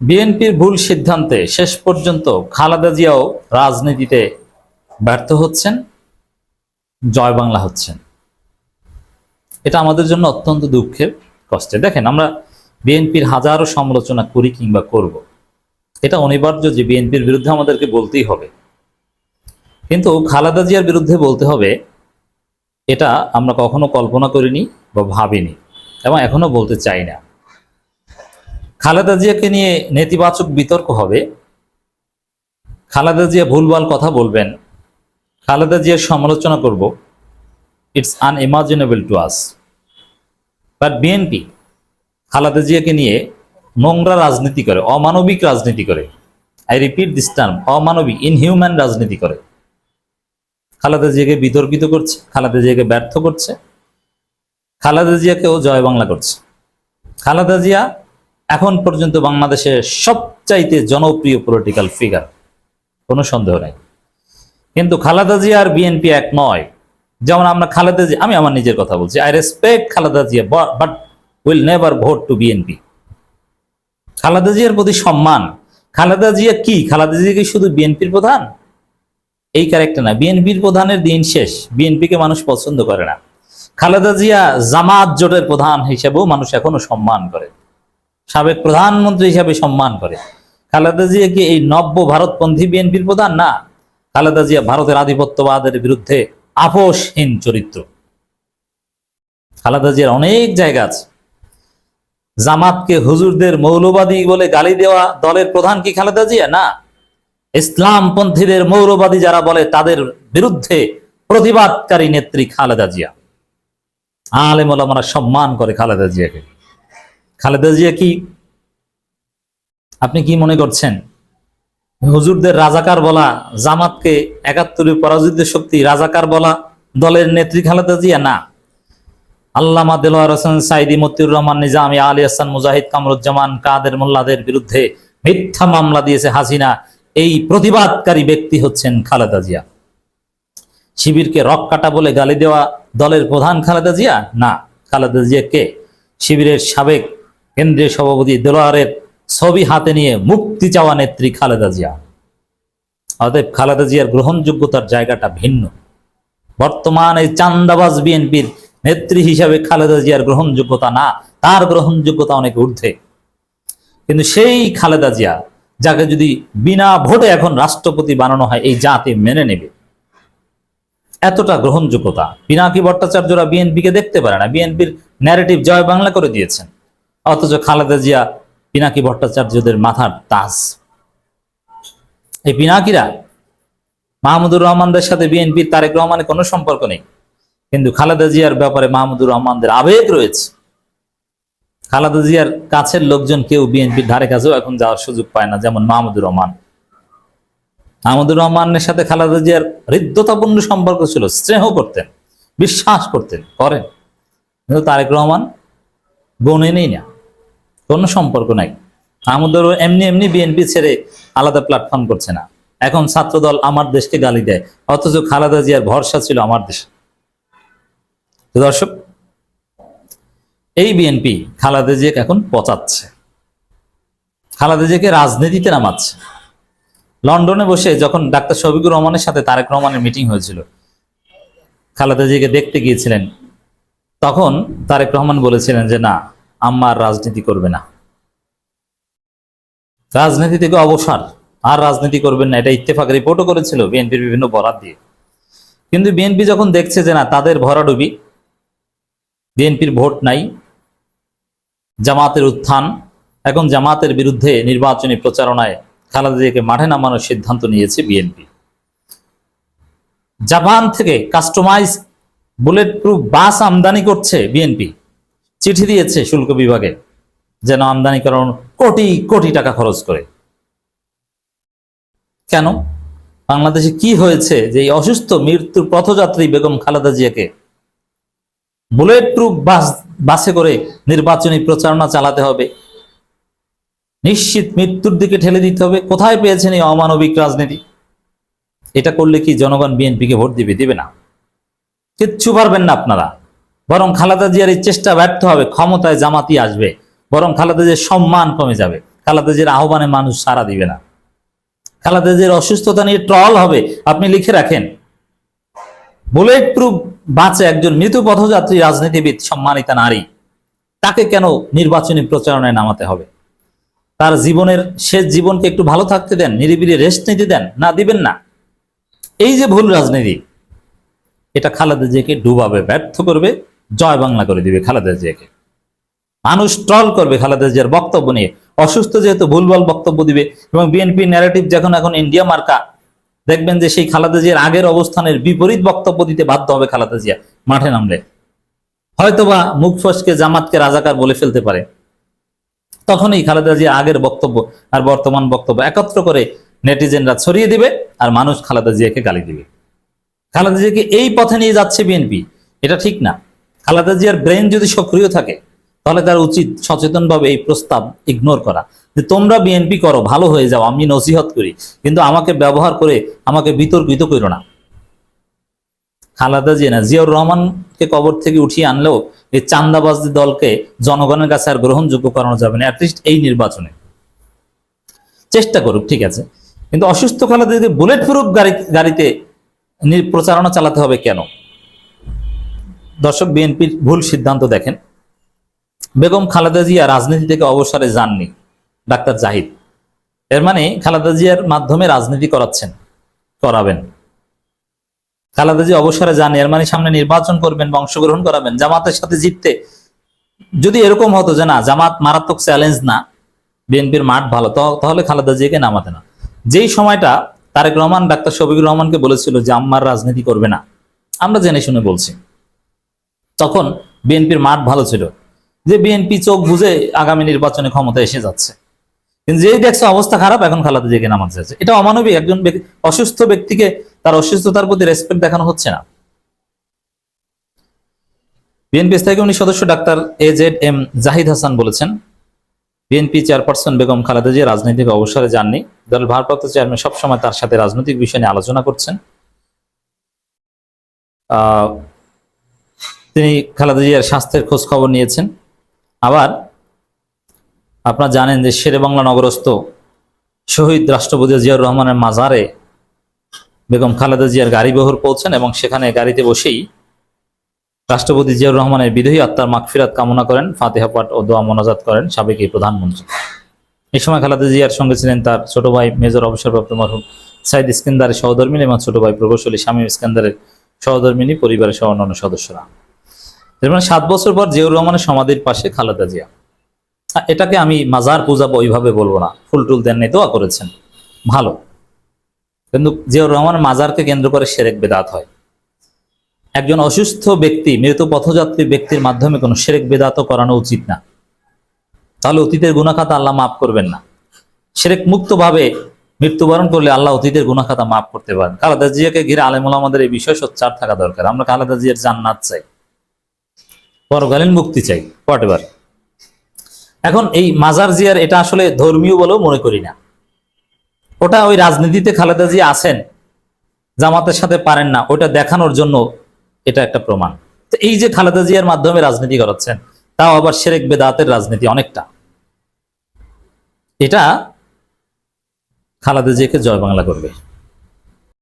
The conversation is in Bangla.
বিএনপির ভুল সিদ্ধান্তে শেষ পর্যন্ত খালেদা জিয়াও রাজনীতিতে ব্যর্থ হচ্ছেন, জয় বাংলা হচ্ছেন। এটা আমাদের জন্য অত্যন্ত দুঃখের কষ্টে। দেখেন, আমরা বিএনপির হাজারো সমালোচনা করি কিংবা করব। এটা অনিবার্য যে বিএনপির বিরুদ্ধে আমাদেরকে বলতেই হবে। কিন্তু খালেদা জিয়ার বিরুদ্ধে বলতে হবে, এটা আমরা কখনো কল্পনা করিনি বা ভাবিনি এবং এখনও বলতে চাই না। খালেদা জিয়াকে নিয়ে নেতিবাচক বিতর্ক হবে। খালেদা জিয়া ভুলভাল কথা বলবেন। খালেদা জিয়ার সমালোচনা করব। It's unimaginable to us but BNP Khaleda জিয়াকে নিয়ে নোংরা রাজনীতি করে, অমানবিক রাজনীতি করে। আই রিপিট দিস টার্ম অমানবিক ইনহিউম্যান রাজনীতি করে। খালেদা জিয়াকে বিতর্কিত করছে, খালেদা জিয়াকে ব্যর্থ করছে। খালেদা জিয়াকেও জয় বাংলা করছে। খালেদা জিয়া এখন পর্যন্ত বাংলাদেশের সবচাইতে জনপ্রিয় পলিটিক্যাল ফিগার কোনো সন্দেহ নাই। কিন্তু খালেদা জিয়া আর বিএনপি এক নয়। যেমন আমরা খালেদা জিয়া আমি আমার নিজের কথা বলছি I respect Khaleda Zia but will never vote to BNP Khaleda জিয়ার প্রতি সম্মান, খালেদা জিয়া কি? খালেদা জিয়া কি শুধু বিএনপির প্রধান? এই ক্যারেক্টার না। বিএনপির প্রধানের দিন শেষ বিএনপিকে মানুষ পছন্দ করে না। খালেদা জিয়া জামাত জোটের প্রধান হিসেবেও মানুষ এখনও সম্মান করে। সাবেক প্রধানমন্ত্রী হিসাবে সম্মান করে। খালেদা জিয়া কি এই নব্য ভারতপন্থী বিএনপির প্রধান? না। খালেদা জিয়া ভারতের আধিপত্যবাদের বিরুদ্ধে আপোষহীন চরিত্র। খালেদা জিয়ার অনেক জায়গা আছে। জামাতকে হুজুরদের মৌলবাদী বলে গালি দেওয়া দলের প্রধান কি খালেদা জিয়া? না। ইসলামপন্থীদের মৌলবাদী যারা বলে তাদের বিরুদ্ধে প্রতিবাদকারী নেত্রী খালেদা জিয়া। আলেম ওলামারা সম্মান করে খালেদা জিয়াকে। খালেদা জিয়া কি আপনি কি মনে করছেন? হুজুরদের রাজাকার বলা, জামাতকে একাত্তরের পরাজিত শক্তি রাজাকার বলা দলের নেত্রী খালেদা জিয়া? না। আল্লামা দেলোয়ার হোসেন সাইদি মতিউর রহমান, নিজামি, আলী হাসান, মুজাহিদ, কামরুজ্জামান, কাদের মোল্লাদের বিরুদ্ধে মিথ্যা মামলা দিয়েছে হাসিনা। এই প্রতিবাদকারী ব্যক্তি হচ্ছেন খালেদা জিয়া। শিবিরকে রক কাটা বলে গালি দেওয়া দলের প্রধান খালেদা জিয়া? না। খালেদা জিয়া কে? শিবিরের সাবেক কেন্দ্রীয় সভাপতি দেলোয়ারের ছবি হাতে নিয়ে মুক্তি চাওয়া নেত্রী খালেদা জিয়া। অতএব খালেদা জিয়ার গ্রহণযোগ্যতার জায়গাটা ভিন্ন। বর্তমান এই চান্দাবাজ বিএনপির নেত্রী হিসাবে খালেদা জিয়ার গ্রহণযোগ্যতা না, তার গ্রহণযোগ্যতা অনেক ঊর্ধ্বে। কিন্তু সেই খালেদা জিয়া, যাকে যদি বিনা ভোটে এখন রাষ্ট্রপতি বানানো হয়, এই জাতি মেনে নেবে। এতটা গ্রহণযোগ্যতা পিনাকি ভট্টাচার্যরা বিএনপিকে দেখতে পারে না? বিএনপির ন্যারেটিভ জয় বাংলা করে দিয়েছেন। অথচ খালেদা জিয়া পিনাকি ভট্টাচার্যদের মাথার তাজ। এই পিনাকিরা মাহমুদুর রহমানদের সাথে বিএনপির তারেক রহমানের কোনো সম্পর্ক নেই। কিন্তু খালেদা জিয়ার ব্যাপারে মাহমুদুর রহমানদের আবেগ রয়েছে। খালেদা জিয়ার কাছের লোকজন কেউ বিএনপির ধারে কাছেও এখন যাওয়ার সুযোগ পায় না, যেমন মাহমুদুর রহমান। মাহমুদুর রহমানের সাথে খালেদা জিয়ার হৃদ্যতাপূর্ণ সম্পর্ক ছিল, স্নেহ করতেন, বিশ্বাস করতেন, করেন। কিন্তু তারেক রহমান গনে নেই না। কোনো সম্পর্ক নাই। মাহমুদুর এমনি এমনি বিএনপি ছেড়ে আলাদা প্ল্যাটফর্ম করছে না। এখন ছাত্রদল আমার দেশকে গালি দেয়। অথচ খালেদা জিয়ার ভরসা ছিল আমার দেশে। দর্শক, এই বিএনপি খালেদা জিয়াকে এখন পচাচ্ছে। খালেদা জিয়াকে রাজনীতিতে নামাচ্ছে। লন্ডনে বসে যখন ডাক্তার শফিকুর রহমানের সাথে তারেক রহমানের মিটিং হয়েছিল, খালেদা জিয়াকে দেখতে গিয়েছিলেন, তখন তারেক রহমান বলেছিলেন যে, না আম্মা আর রাজনীতি করবে না। রাজনীতি থেকে অবসর। আর রাজনীতি করবেন না, এটা ইত্তেফাক রিপোর্টও করেছিল বিএনপির বিভিন্ন বরাদ দিয়ে। কিন্তু বিএনপি যখন দেখছে যে না, তাদের ভরাডুবি, বিএনপির ভোট নাই, জামাতের উত্থান, এখন জামাতের বিরুদ্ধে নির্বাচনী প্রচারণায় খালেদা জিয়াকে মাঠে নামানোর সিদ্ধান্ত নিয়েছে বিএনপি। জাপান থেকে কাস্টমাইজ বুলেট প্রুফ বাস আমদানি করছে বিএনপি। চিঠি দিয়েছে শুল্ক বিভাগে যেন আমদানিকরণ কোটি কোটি টাকা খরচ করে। কেন? বাংলাদেশে কি হয়েছে যে এই অসুস্থ মৃত্যুর পথযাত্রী বেগম খালেদা জিয়াকে বুলেট প্রুফ বাস, বাসে করে নির্বাচনী প্রচারণা চালাতে হবে। নিশ্চিত মৃত্যুর দিকে ঠেলে দিতে হবে। কোথায় পেয়েছেন এই অমানবিক রাজনীতি? এটা করলে কি জনগণ বিএনপিকে ভোট দিবে দিবে না? কিচ্ছু পারবেন না আপনারা। বরং খালেদা জিয়ার এই চেষ্টা ব্যর্থ হবে, ক্ষমতায় জামাতি আসবে। বরং খালেদা জিয়ার সম্মান কমে যাবে। খালেদা জিয়ার আহ্বানে মানুষ সাড়া দিবে না। খালেদা জিয়ার অসুস্থতা নিয়ে ট্রল হবে, আপনি লিখে রাখেন। বুলেট প্রুফ বাঁচে একজন মৃত পথযাত্রী রাজনীতিবিদ, সম্মানিতা নারী। তাকে কেন নির্বাচনী প্রচারণায় নামাতে হবে? তার জীবনের শেষ জীবনকে একটু ভালো থাকতে দেন, নিরিবিলি রেস্ট নিতে দেন, না দিবেন না? এই যে ভুল রাজনীতি, এটা খালেদা জিয়াকে ডুবাবে, ব্যর্থ করবে। জয় বাংলা করে দিবে খালেদা জিয়াকে। মানুষ ট্রল করবে খালেদা জিয়ার বক্তব্য নিয়ে। অসুস্থ যেহেতু ভুলভাল বক্তব্য দিবে এবং বিএনপি ন্যারেটিভ যখন এখন ইন্ডিয়া মার্কা, দেখবেন যে সেই খালেদা জিয়ার আগের অবস্থানের বিপরীত বক্তব্য দিতে বাধ্য হবে খালেদা জিয়া, মাঠে নামলে। হয়তোবা মুখ ফসকে জামাতকে রাজাকার বলে ফেলতে পারে। তখনই খালেদা জিয়া আগের বক্তব্য আর বর্তমান বক্তব্য একত্র করে নেটিজেনরা ছড়িয়ে দিবে আর মানুষ খালেদা জিয়াকে গালি দিবে। খালেদা জিয়াকে এই পথে নিয়ে যাচ্ছে বিএনপি, এটা ঠিক না। খালেদা জিয়ার ব্রেন যদি সক্রিয় থাকে, তাহলে তার উচিত সচেতনভাবে এই প্রস্তাব ইগনোর করা। যে তোমরা বিএনপি করো, ভালো হয়ে যাও, আমি নসিহত করি। কিন্তু আমাকে ব্যবহার করে আমাকে বিতর্কিত করো না। খালেদা জিয়া না, জিয়াউর রহমানকে কবর থেকে উঠিয়ে আনলেও এই চান্দাবাজদের দলকে জনগণের কাছে আর গ্রহণযোগ্য করানো যাবে না অ্যাটলিস্ট এই নির্বাচনে। চেষ্টা করুক, ঠিক আছে। কিন্তু অসুস্থ খালেদাকে বুলেট প্রুফ গাড়ি গাড়িতে প্রচারণা চালাতে হবে কেন? দর্শক, বিএনপির ভুল সিদ্ধান্ত দেখেন। বেগম খালেদা জিয়া রাজনীতি থেকে অবসরে যাননি, ডাক্তার জাহিদ। এর মানে খালেদা জিয়ার মাধ্যমে রাজনীতি করাচ্ছেন, করাবেন। খালেদা জিয়া অবসরে যান এর মানে সামনে নির্বাচন করবেন বা অংশগ্রহণ করাবেন, জামাতের সাথে জিততে। যদি এরকম হতো যে না, জামাত মারাত্মক চ্যালেঞ্জ না, বিএনপির মাঠ ভালো তাহলে খালেদা জিয়াকে নামাতে না। যেই সময়টা তারেক রহমান, ডাক্তার শফিকুর রহমানকে বলেছিল যে, আম্মার রাজনীতি করবে না। আমরা জেনে শুনে বলছি। তখন বিএনপির মাঠ ভালো ছিল। যে বিএনপি চোখ বুঝে আগামী নির্বাচনে ক্ষমতা এসে যাচ্ছে। কিন্তু যেই দেখছে অবস্থা খারাপ, এখন খালেদা জিয়াকে নামাতে যাচ্ছে এটা অমানবিক, একজন অসুস্থ ব্যক্তিকে তার অসুস্থতার প্রতি রেসপেক্ট দেখানো হচ্ছে না। বিএনপি স্থায়ী কমিটির সদস্য doctor A Z M Zahid Hasan বলেছেন, বিএনপি চেয়ারপারসন বেগম খালেদা জিয়া রাজনৈতিক অবসরে যাননি। দলের ভারপ্রাপ্ত চেয়ারম্যান সবসময় তার সাথে রাজনৈতিক বিষয় নিয়ে আলোচনা করছেন। তিনি খালেদা জিয়ার স্বাস্থ্যের খোঁজ খবর নিয়েছেন। আবার আপনারা জানেন যে শেরে বাংলা নগরস্থ শহীদ রাষ্ট্রপতি জিয়াউর রহমানের মাজারে বেগম খালেদা জিয়ার গাড়ি বহর পৌঁছেন এবং সেখানে গাড়িতে বসেই রাষ্ট্রপতি জিয়াউর রহমানের বিদেহী আত্মার মাগফিরাত কামনা করেন, ফাতেহা পাঠ ও দোয়া মোনাজাত করেন সাবেক এই প্রধানমন্ত্রী। এই সময় খালেদা জিয়ার সঙ্গে ছিলেন তার ছোট ভাই মেজর অবসরপ্রাপ্ত মরহুম সাইদ ইস্কেন্দারের সহধর্মিনী এবং ছোট ভাই প্রকৌশলী স্বামী ইস্কেন্দারের সহধর্মিনী পরিবারের সহ অন্যান্য সদস্যরা। এর মানে সাত বছর পর জিয়াউর রহমানের সমাধির পাশে খালেদা জিয়া। এটাকে আমি মাজার পূজা ওইভাবে বলব না। ফুল টুল দেন নাই দোয়া করেছেন। ভালো। কিন্তু জিয়াউর রহমানের মাজারকে কেন্দ্র করে সেরেক বেদাত হয়। একজন অসুস্থ ব্যক্তি, মৃত পথযাত্রী ব্যক্তির মাধ্যমে কোনো সেরেক বেদাতও করানো উচিত না। তাহলে অতীতের গুণাখাতা আল্লাহ মাফ করবেন না। সেরেক মুক্তভাবে মৃত্যুবরণ করলে আল্লাহ অতীতের গুণাখাতা মাফ করতে পারেন। খালেদা জিয়াকে ঘিরে আলেমুল আমাদের এই বিষয় সোচ্চার থাকা দরকার। আমরা খালেদা জিয়ার জান্নাত চাই। পরকালীন মুক্তি চাই হোয়াট এভার এখন এই মাজার জিয়ার এটা আসলে ধর্মীয় বলেও মনে করি না। ওটা ওই রাজনীতিতে খালেদা জিয়া আছেন, জামাতের সাথে পারেন না, ওটা দেখানোর জন্য এটা একটা প্রমাণ। তো এই যে খালেদা জিয়ার মাধ্যমে রাজনীতি করাচ্ছেন, তাও আবার সেরেক বেদাতের রাজনীতি অনেকটা। এটা খালেদা জিয়াকে জয় বাংলা করবে।